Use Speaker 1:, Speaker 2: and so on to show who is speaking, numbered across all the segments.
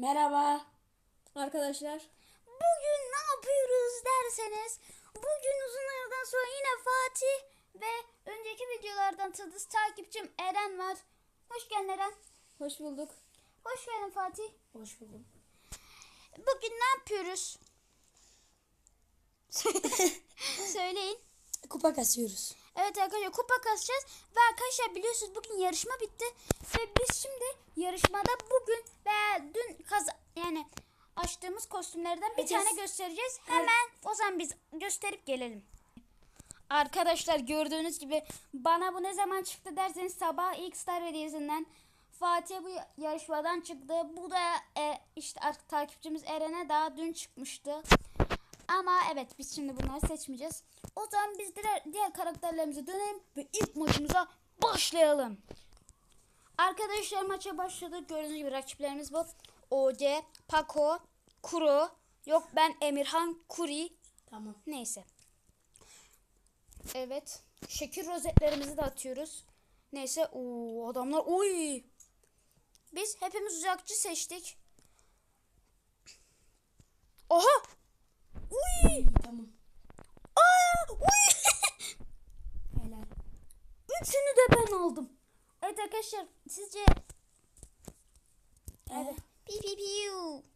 Speaker 1: Merhaba.
Speaker 2: Arkadaşlar
Speaker 3: Bugün ne yapıyoruz derseniz bugün uzun aradan sonra yine Fatih ve önceki videolardan tanıdığınız takipçim Eren var. Hoş geldin Eren.
Speaker 2: hoş bulduk.
Speaker 3: Hoş geldin Fatih.
Speaker 1: Hoş buldum.
Speaker 3: Bugün ne yapıyoruz? Söyleyin.
Speaker 1: Kupa kasıyoruz.
Speaker 3: Evet arkadaşlar kupa kasacağız. Ve arkadaşlar biliyorsunuz bugün yarışma bitti. Ve biz şimdi yarışmada bugün ve dün açtığımız kostümlerden bir
Speaker 1: Herkes-
Speaker 3: tane göstereceğiz. Hemen o zaman biz gösterip gelelim. Arkadaşlar gördüğünüz gibi bana bu ne zaman çıktı derseniz sabah ilk star hediyesinden Fatih bu yarışmadan çıktı. Bu da e, işte artık takipçimiz Eren'e daha dün çıkmıştı. Ama evet biz şimdi bunları seçmeyeceğiz. O zaman biz diğer, diğer karakterlerimize dönelim ve ilk maçımıza başlayalım. Arkadaşlar maça başladık. Gördüğünüz gibi rakiplerimiz bu. OC, Paco, Kuro. Yok ben Emirhan, Kuri.
Speaker 1: Tamam.
Speaker 3: Neyse. Evet. Şekil rozetlerimizi de atıyoruz. Neyse. Oo, adamlar. Oy. Biz hepimiz uzakçı seçtik. Oha. Uy.
Speaker 1: Tamam.
Speaker 3: Aa, uy.
Speaker 1: Helal.
Speaker 3: Üçünü de ben aldım. Evet arkadaşlar sizce Evet. Pi pi piu.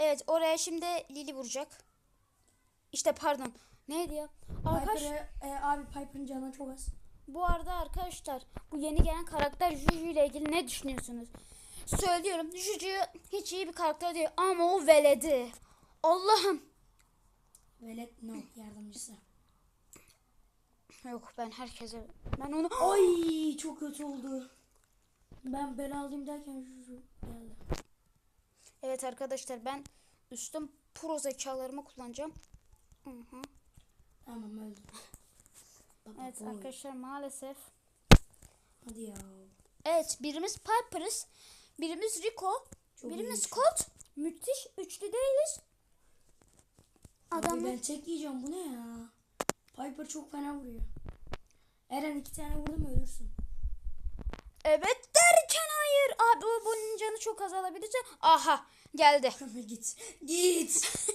Speaker 3: Evet oraya şimdi Lili vuracak. İşte pardon. Neydi ya? Arkadaş,
Speaker 1: Piper'ı, e, abi Piper'ın canı çok az.
Speaker 3: bu arada arkadaşlar bu yeni gelen karakter Juju ile ilgili ne düşünüyorsunuz? Söylüyorum Juju hiç iyi bir karakter değil ama o veledi. Allah'ım.
Speaker 1: Velet no yardımcısı.
Speaker 3: Yok ben herkese ben onu
Speaker 1: Ay çok kötü oldu. Ben ben alayım derken şu geldi.
Speaker 3: Evet arkadaşlar ben üstüm pro zekalarımı kullanacağım. Hı hı.
Speaker 1: Tamam öldü. Baba,
Speaker 3: Evet
Speaker 1: boy.
Speaker 3: arkadaşlar maalesef.
Speaker 1: Hadi ya.
Speaker 3: Evet birimiz Piper'ız. Birimiz Rico.
Speaker 1: Çok
Speaker 3: birimiz
Speaker 1: iyiymiş.
Speaker 3: Scott. Müthiş. Üçlü değiliz. Adamlar.
Speaker 1: ben tek yiyeceğim bu ne ya? Piper çok fena vuruyor. Eren iki tane vurdu mu ölürsün.
Speaker 3: Evet derken hayır. Abi o bunun canı çok azalabilirse. Aha geldi.
Speaker 1: git. Git.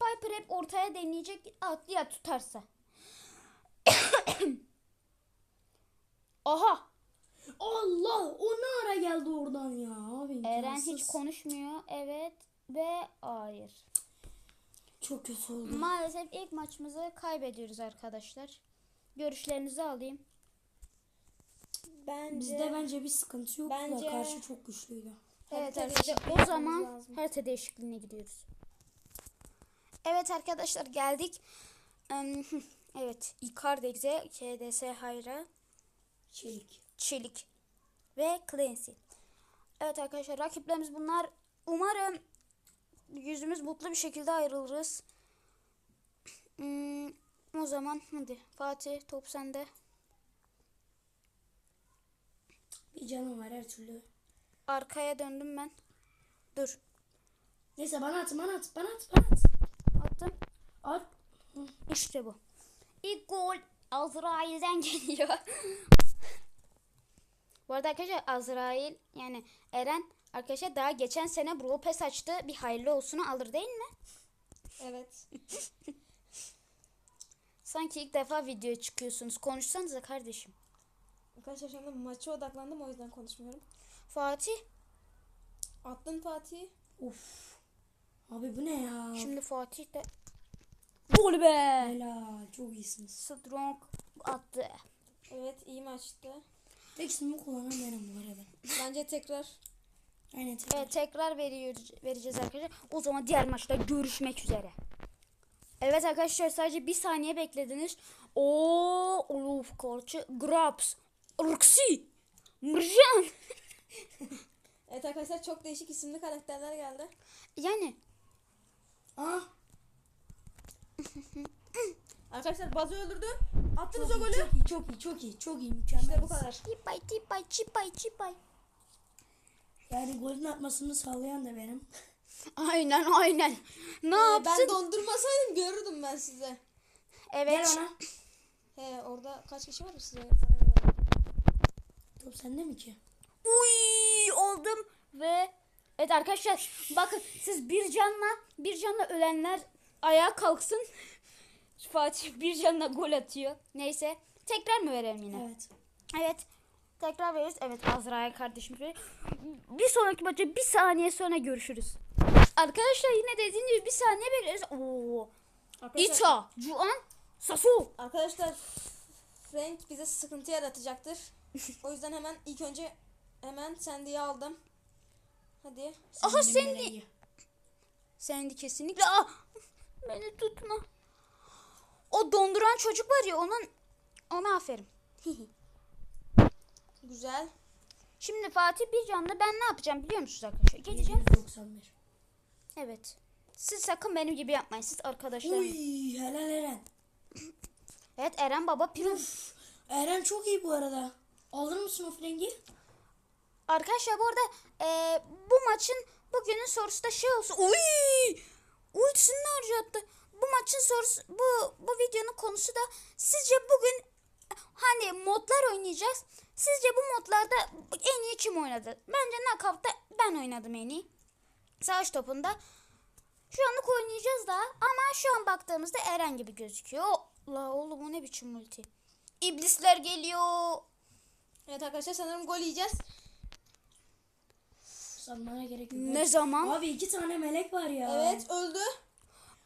Speaker 3: Piper hep ortaya deneyecek. At ya tutarsa. Aha.
Speaker 1: Allah o ne ara geldi oradan ya abi.
Speaker 3: Eren hiç konuşmuyor. Evet ve hayır.
Speaker 1: Çok kötü oldu.
Speaker 3: Maalesef ilk maçımızı kaybediyoruz arkadaşlar. Görüşlerinizi alayım.
Speaker 2: Bence
Speaker 1: Bizde bence bir sıkıntı yok
Speaker 2: Bence-
Speaker 1: da karşı çok güçlüydü.
Speaker 3: Evet arkadaşlar o zaman
Speaker 2: lazım.
Speaker 3: harita değişikliğine gidiyoruz. Evet arkadaşlar geldik. Evet Icardi Exe, KDS Hayra,
Speaker 1: Çelik.
Speaker 3: Çelik ve Clancy. Evet arkadaşlar rakiplerimiz bunlar. Umarım yüzümüz mutlu bir şekilde ayrılırız. Hmm, o zaman hadi Fatih top sende.
Speaker 1: Bir canım var her türlü.
Speaker 3: Arkaya döndüm ben. Dur
Speaker 1: Neyse bana at bana at bana at bana at.
Speaker 3: attım.
Speaker 1: At.
Speaker 3: İşte bu. İlk gol Azrail'den geliyor. bu arada arkadaşlar Azrail yani Eren arkadaşlar daha geçen sene Brawl Pass açtı. Bir hayırlı olsunu alır değil mi?
Speaker 2: evet.
Speaker 3: Sanki ilk defa videoya çıkıyorsunuz. Konuşsanıza kardeşim.
Speaker 2: Arkadaşlar şu anda maça odaklandım o yüzden konuşmuyorum.
Speaker 3: Fatih.
Speaker 2: Attın Fatih.
Speaker 1: Of. Abi bu ne ya?
Speaker 3: Şimdi Fatih de Gol be.
Speaker 1: Helal çok iyisiniz.
Speaker 3: Strong attı.
Speaker 2: Evet iyi maçtı.
Speaker 1: Tek ismimi kullanan benim bu arada.
Speaker 2: Bence tekrar
Speaker 1: Aynen tek.
Speaker 3: Evet tekrar veriyoruz, vereceğiz arkadaşlar. O zaman diğer maçta görüşmek üzere. Evet arkadaşlar sadece bir saniye beklediniz. Oo, of korçu, Grabs, Rıksi, Mırjan.
Speaker 2: Evet arkadaşlar çok değişik isimli karakterler geldi.
Speaker 3: Yani
Speaker 1: Ah.
Speaker 2: Arkadaşlar Bazı öldürdü. Attınız
Speaker 1: Çok
Speaker 2: o
Speaker 1: iyi,
Speaker 2: golü.
Speaker 1: çok iyi çok iyi çok iyi çok iyi mükemmel.
Speaker 2: İşte bu kadar.
Speaker 3: tipay tipay çipay çipay.
Speaker 1: Yani golün atmasını sağlayan da benim.
Speaker 3: Aynen aynen. Ne
Speaker 2: Ee,
Speaker 3: yapsın?
Speaker 2: ben dondurmasaydım görürdüm ben size.
Speaker 3: evet.
Speaker 1: Gel ona.
Speaker 2: He orada kaç kişi var size?
Speaker 1: Top sende mi ki?
Speaker 3: Uy oldum ve evet arkadaşlar bakın siz bir canla bir canla ölenler ayağa kalksın. Fatih bir canla gol atıyor. Neyse tekrar mı verelim yine?
Speaker 1: Evet.
Speaker 3: Evet. Tekrar veriyoruz. Evet Azra'ya kardeşim. Bir sonraki maçta bir saniye sonra görüşürüz. Arkadaşlar yine dediğim gibi bir saniye bekliyoruz. Oo.
Speaker 2: Arkadaşlar,
Speaker 3: Ita, Juan, Sasu.
Speaker 2: arkadaşlar Frank bize sıkıntı yaratacaktır. o yüzden hemen ilk önce hemen Sandy'yi aldım. Hadi.
Speaker 3: Aha,
Speaker 1: Senin
Speaker 3: sen de-
Speaker 1: meleği.
Speaker 3: Sen de kesinlikle. Ah, beni tutma. O donduran çocuk var ya onun ona aferin.
Speaker 2: Güzel.
Speaker 3: Şimdi Fatih bir canlı ben ne yapacağım biliyor musunuz arkadaşlar? Geleceğim.
Speaker 1: 791.
Speaker 3: Evet. Siz sakın benim gibi yapmayın. Siz arkadaşlar.
Speaker 1: Uy helal Eren.
Speaker 3: Evet Eren baba prim.
Speaker 1: Eren çok iyi bu arada. Alır mısın o frengi?
Speaker 3: Arkadaşlar bu arada eee, bu maçın bugünün sorusu da şey olsun. Uy! Ultisini harcattı. Bu maçın sorusu bu bu videonun konusu da sizce bugün hani modlar oynayacağız. Sizce bu modlarda en iyi kim oynadı? Bence Knockout'ta ben oynadım en iyi. Savaş topunda. Şu anlık oynayacağız daha ama şu an baktığımızda Eren gibi gözüküyor. La oğlum o ne biçim multi? İblisler geliyor.
Speaker 2: Evet arkadaşlar sanırım gol yiyeceğiz.
Speaker 1: Sanmana gerek yok.
Speaker 3: Ne zaman?
Speaker 1: Abi iki tane melek var ya.
Speaker 2: Evet öldü.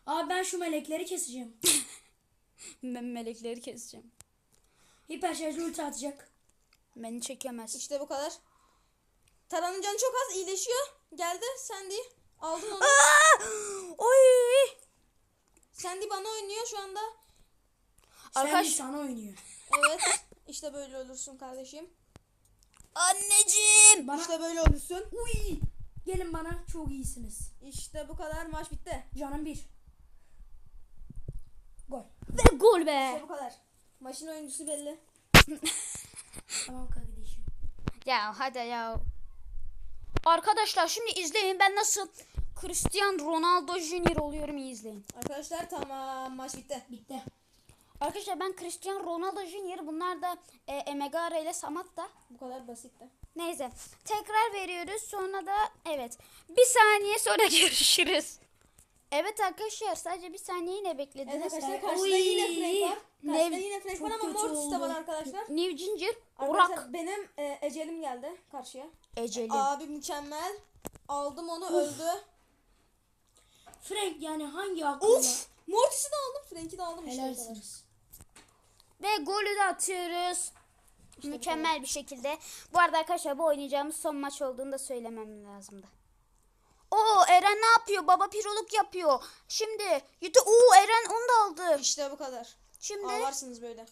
Speaker 1: Abi ben şu melekleri keseceğim.
Speaker 3: Ben melekleri keseceğim.
Speaker 1: Hiper şarjı ulti atacak.
Speaker 3: Beni çekemez.
Speaker 2: İşte bu kadar. Taran'ın canı çok az iyileşiyor. Geldi Sandy. Aldın onu.
Speaker 3: Aa! Oy!
Speaker 2: Sandy bana oynuyor şu anda.
Speaker 1: Arkadaş.
Speaker 3: Arkadaş-
Speaker 1: sana oynuyor.
Speaker 2: Evet. İşte böyle ölürsün kardeşim.
Speaker 3: Anneciğim.
Speaker 1: Bana
Speaker 2: İşte böyle ölürsün.
Speaker 1: uy. Gelin bana çok iyisiniz.
Speaker 2: İşte bu kadar maç bitti.
Speaker 1: Canım bir. Gol.
Speaker 3: Ve gol
Speaker 2: İşte
Speaker 3: be.
Speaker 2: bu kadar. Maçın oyuncusu belli.
Speaker 1: Tamam kardeşim.
Speaker 3: Ya hadi ya. Arkadaşlar şimdi izleyin ben nasıl Cristiano Ronaldo Junior oluyorum iyi izleyin.
Speaker 2: Arkadaşlar tamam maç bitti.
Speaker 1: Bitti.
Speaker 3: Arkadaşlar ben Cristiano Ronaldo Junior bunlar da e, Emegara ile Samat da.
Speaker 2: Bu kadar basitti.
Speaker 3: Neyse tekrar veriyoruz sonra da evet bir saniye sonra görüşürüz. Evet arkadaşlar sadece bir saniye yine
Speaker 2: Evet
Speaker 3: beklediniz.
Speaker 2: arkadaşlar
Speaker 1: Oy.
Speaker 2: karşıda yine Frank var. Karşıda
Speaker 3: Ne-
Speaker 2: yine Frank var ama Mortis de var arkadaşlar.
Speaker 3: New Ginger,
Speaker 2: Arkadaşlar
Speaker 3: Burak,
Speaker 2: benim e, ecelim geldi karşıya.
Speaker 3: Eceli.
Speaker 2: Abi mükemmel. Aldım onu öldü.
Speaker 1: Frank yani hangi akılla?
Speaker 2: Of! Mortis'i de aldım. Frank'i de aldım işte.
Speaker 3: Ve golü de atıyoruz. Mükemmel bir şekilde. Bu arada arkadaşlar bu oynayacağımız son maç olduğunu da söylemem lazımdı. Oo Eren ne yapıyor? Baba piroluk yapıyor. Şimdi yutu Oo Eren onu da aldı.
Speaker 2: İşte bu kadar.
Speaker 3: Şimdi
Speaker 2: Ağlarsınız böyle.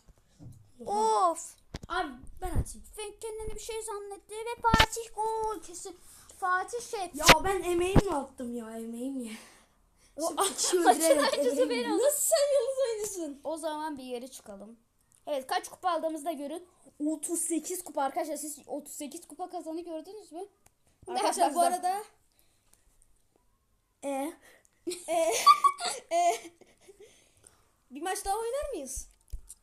Speaker 3: of.
Speaker 1: Abi ben atayım.
Speaker 3: Frank kendini bir şey zannetti ve Fatih gol kesin. Fatih şey.
Speaker 1: Ya ben emeğimle attım ya emeğimle. O
Speaker 3: Maçın
Speaker 1: öldürerek.
Speaker 2: Nasıl sen yıldız oyuncusun?
Speaker 3: O zaman bir yere çıkalım. Evet kaç kupa aldığımızda görün. 38 kupa arkadaşlar siz 38 kupa kazanı gördünüz mü?
Speaker 2: Arkadaşlar bu arada
Speaker 1: E
Speaker 2: e, bir maç daha oynar mıyız?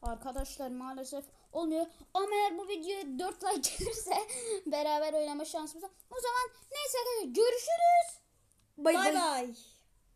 Speaker 3: Arkadaşlar maalesef olmuyor. Ama eğer bu videoya 4 like gelirse beraber oynama şansımız var. O zaman neyse arkadaşlar görüşürüz.
Speaker 1: bay.
Speaker 2: bay.